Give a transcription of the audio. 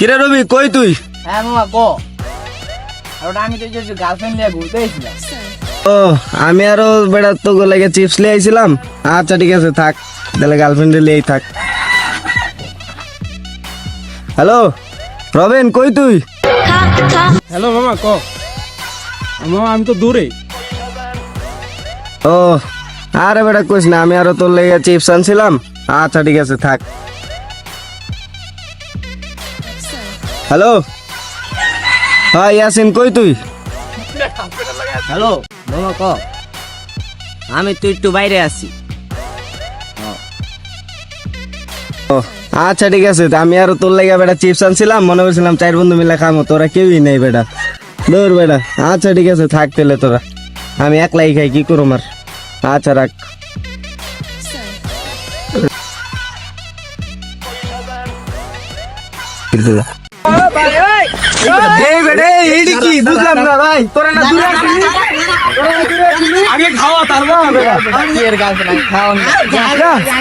কিরে রবি কই তুই? হ্যাঁ মামা কো? আর ওটা আমি তো যে গার্লফ্রেন্ড নিয়ে ঘুরতে এসেছিলাম। ও আমি আরও বেড়া তো লাগে চিপস লিয়ে আইছিলাম। আচ্ছা ঠিক আছে থাক। তাহলে গার্লফ্রেন্ড লিয়েই থাক। হ্যালো? রবিন কই তুই? হ্যালো মামা ক? মামা আমি তো দূরে। ও আরে বেটা কইস না আমি আরও তোর লেগে চিপস আনছিলাম। আচ্ছা ঠিক আছে থাক। হ্যালো? হ্যাঁ ইয়াসিন কই তুই? হ্যালো মামা ক। আমি তো একটু বাইরে আছি। ও আচ্ছা ঠিক আছে। তা আমি আরও তোর লেগে বেটা চিপস আনছিলাম মনে করছিলাম চার বন্ধু মিলে খামো। তোরা কেউই নেই বেটা। দৌড় বেটা। আচ্ছা ঠিক আছে থাক তেলে তোরা। আমি একলাই খাই কি করুম আর? আচ্ছা রাখ। এই বেটা এই, এইডি কি বুঝলাম না ভাই তোরা না দূরে আগে খাওয়া তারপর খাওয়া।